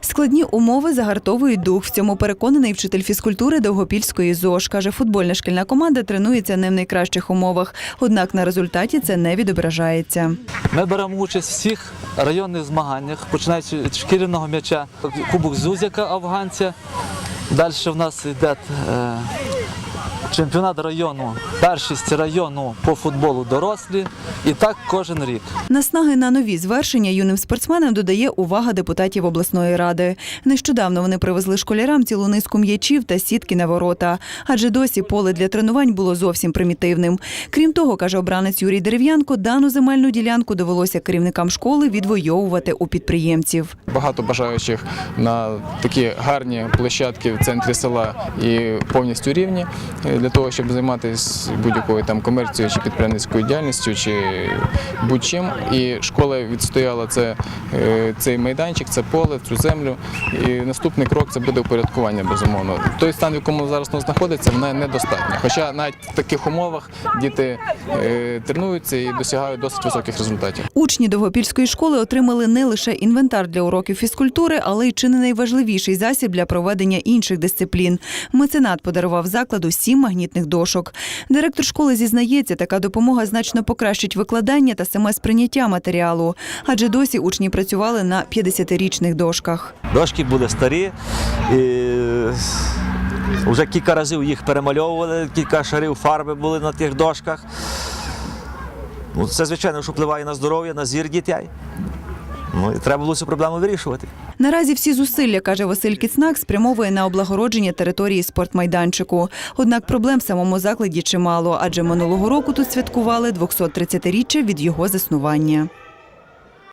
Складні умови загартовують дух. В цьому переконаний вчитель фізкультури Довгопільської ЗОЖ. Каже, футбольна шкільна команда тренується не в найкращих умовах. Однак на результаті це не відображається. Ми беремо участь в всіх районних змаганнях, починаючи від шкіряного м'яча, Кубок Зузяка афганця. Далі в нас йде е, чемпіонат району, першість району по футболу дорослі. І так кожен рік. Наснаги на нові звершення юним спортсменам додає увага депутатів обласної ради. Нещодавно вони привезли школярам цілу низку м'ячів та сітки на ворота, адже досі поле для тренувань було зовсім примітивним. Крім того, каже обранець Юрій Дерев'янко, дану земельну ділянку довелося керівникам школи відвоювати у підприємців. Багато бажаючих на такі гарні площадки в центрі села і повністю рівні для того, щоб займатися будь-якою там комерцією чи підприємницькою діяльністю, чи будь-чим. І школа відстояла це, е, цей майданчик, це поле, цю землю. І наступний крок це буде упорядкування, безумовно. Той стан, в якому зараз знаходиться, вона недостатня. Хоча навіть в таких умовах діти е, тренуються і досягають досить високих результатів. Учні Довгопільської школи отримали не лише інвентар для уроків фізкультури, але й чи не найважливіший засіб для проведення інших дисциплін. Меценат подарував закладу сім магнітних дошок. Директор школи зізнається, така допомога значно покращить викладання та саме сприйняття матеріалу, адже досі учні працювали на 50-річних дошках. Дошки були старі. І... Вже кілька разів їх перемальовували, кілька шарів фарби були на тих дошках. Ну, це, звичайно, що впливає на здоров'я, на зір дітей. Ну, і треба було цю проблему вирішувати. Наразі всі зусилля, каже Василь Кіцнак, спрямовує на облагородження території спортмайданчику. Однак проблем в самому закладі чимало, адже минулого року тут святкували 230-річчя від його заснування.